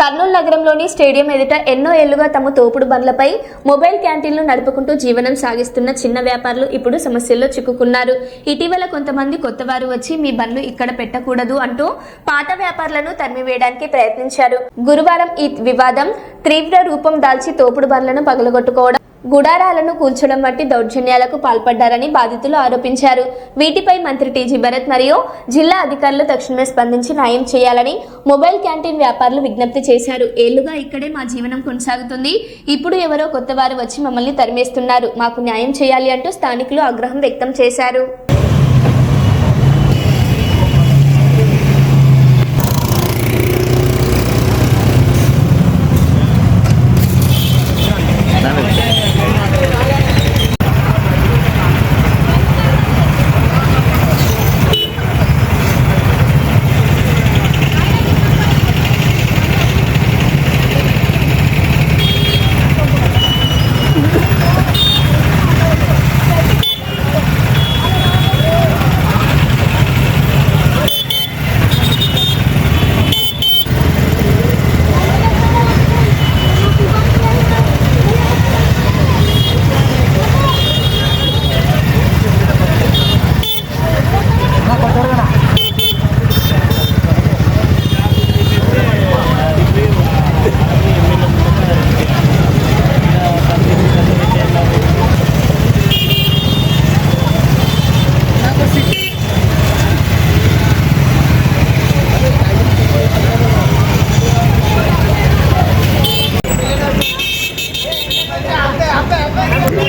కర్నూలు నగరంలోని స్టేడియం ఎదుట ఎన్నో ఏళ్ళుగా తమ తోపుడు బండ్లపై మొబైల్ క్యాంటీన్లు నడుపుకుంటూ జీవనం సాగిస్తున్న చిన్న వ్యాపారులు ఇప్పుడు సమస్యల్లో చిక్కుకున్నారు. ఇటీవల కొంతమంది కొత్తవారు వచ్చి మీ బండ్లు ఇక్కడ పెట్టకూడదు అంటూ పాత వ్యాపారులను తరిమివేయడానికి ప్రయత్నించారు. గురువారం ఈ వివాదం తీవ్ర రూపం దాల్చి తోపుడు బండ్లను పగలగొట్టుకోవడం గుడారాలను కూల్చడం వంటి దౌర్జన్యాలకు పాల్పడ్డారని బాధితులు ఆరోపించారు. వీటిపై మంత్రి టీజీ భరత్ మరియు జిల్లా అధికారులు తక్షణమే స్పందించి న్యాయం చేయాలని మొబైల్ క్యాంటీన్ వ్యాపారులు విజ్ఞప్తి చేశారు. ఏళ్ళుగా ఇక్కడే మా జీవనం కొనసాగుతుంది. ఇప్పుడు ఎవరో కొత్త వారు వచ్చి మమ్మల్ని తరిమేస్తున్నారు. మాకు న్యాయం చేయాలి అంటూ స్థానికులు ఆగ్రహం వ్యక్తం చేశారు.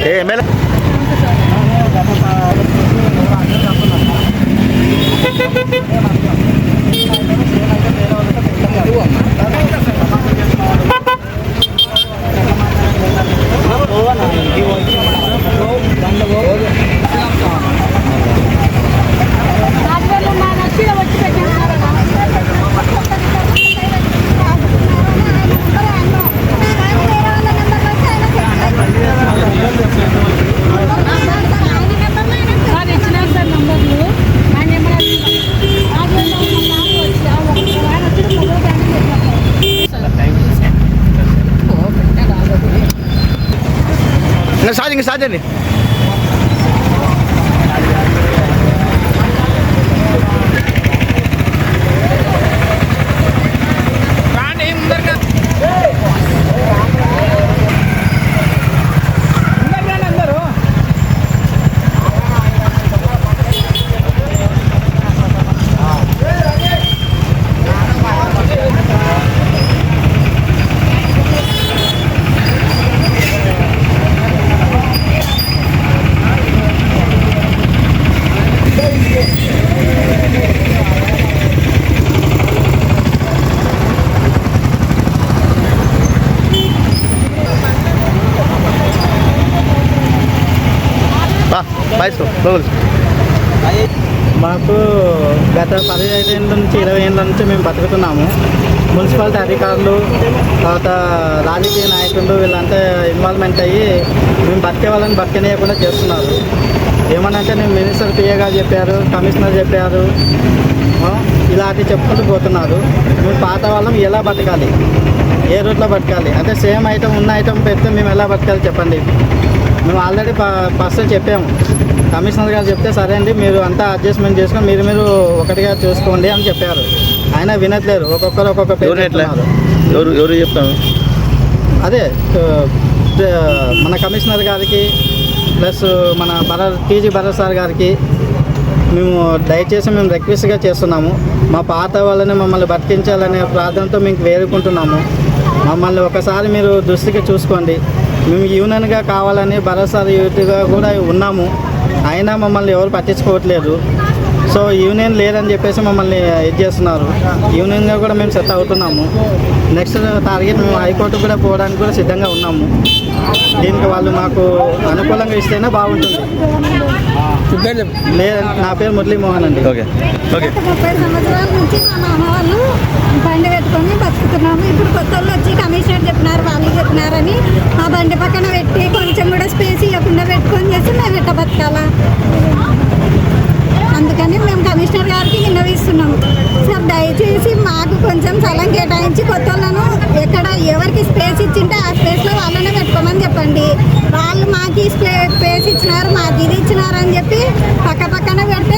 ఏ MLA Nasaan yung isa dyan eh? మాకు గత పదిహేను ఏళ్ళ నుంచి ఇరవై ఏళ్ళ నుంచి మేము బతుకుతున్నాము. మున్సిపాలిటీ అధికారులు తర్వాత రాజకీయ నాయకులు వీళ్ళంతా ఇన్వాల్వ్మెంట్ అయ్యి మేము బతికే వాళ్ళని బతికనేయకుండా చేస్తున్నారు. ఏమనంటే నేను మినిస్టర్ పిఏ గారు చెప్పారు కమిషనర్ చెప్పారు ఇలాంటి చెప్పుకుంటూ పోతున్నారు. మేము పాత వాళ్ళం ఎలా బతకాలి? ఏ రూట్లో బతకాలి? అంటే సేమ్ ఐటమ్ ఉన్న ఐటమ్ పెడితే మేము ఎలా బతకాలి చెప్పండి? మేము ఆల్రెడీ ఫస్ట్ చెప్పాము. కమిషనర్ గారు చెప్తే సరే అండి మీరు అంతా అడ్జస్ట్మెంట్ చేసుకొని మీరు మీరు ఒకటిగా చూసుకోండి అని చెప్పారు. ఆయన వినట్లేరు. ఒక్కొక్కరు ఒక్కొక్క పేరు ఎవరు. ఎవరు చెప్తాను అదే మన కమిషనర్ గారికి ప్లస్ మన భర టీజీ భరత్ సార్ గారికి మేము దయచేసి మేము రిక్వెస్ట్గా చేస్తున్నాము. మా పాత వాళ్ళని మమ్మల్ని బతికించాలనే ప్రార్థనతో మీకు వేడుకుంటున్నాము. మమ్మల్ని ఒకసారి మీరు దృష్టికి చూసుకోండి. మేము యూనియన్గా కావాలని భరత్ సార్ యూత్గా కూడా ఉన్నాము. అయినా మమ్మల్ని ఎవరు పట్టించుకోవట్లేదు. సో యూనియన్ లేదని చెప్పేసి మమ్మల్ని ఇది చేస్తున్నారు. యూనియన్గా కూడా మేము సెట్ అవుతున్నాము. నెక్స్ట్ టార్గెట్ మేము హైకోర్టు కూడా పోవడానికి కూడా సిద్ధంగా ఉన్నాము. దీనికి వాళ్ళు మాకు అనుకూలంగా ఇస్తేనే బాగుంటుంది. లే నా పేరు మురళీ మోహన్ అండి. ఓకే. ఓకే. ముప్పై సంవత్సరాల నుంచి మా మామ వాళ్ళు బండి పెట్టుకొని బతుకుతున్నాము. ఇప్పుడు కొత్త వాళ్ళు వచ్చి కమిషనర్ చెప్పినారు వాళ్ళు చెప్పినారని మా బండి పక్కన పెట్టి కొంచెం కూడా స్పేస్ ఇవ్వకుండా పెట్టుకొని చేసి మేము ఎట్ట బతకాలా? అందుకని మేము కమిషనర్ గారికి విన్నవిస్తున్నాము. సార్ దయచేసి మాకు కొంచెం స్థలం కేటాయించి కొత్త వాళ్ళను ఎక్కడ ఎవరికి స్పేస్ ఇచ్చింటే ఆ స్పేస్లో వాళ్ళనే పెట్టుకోమని చెప్పండి. వాళ్ళు మాకు స్పేస్ ఇచ్చినారు మాకు ఇది ఇచ్చినారు అని చెప్పి పక్క పక్కన పెడుతున్నారు.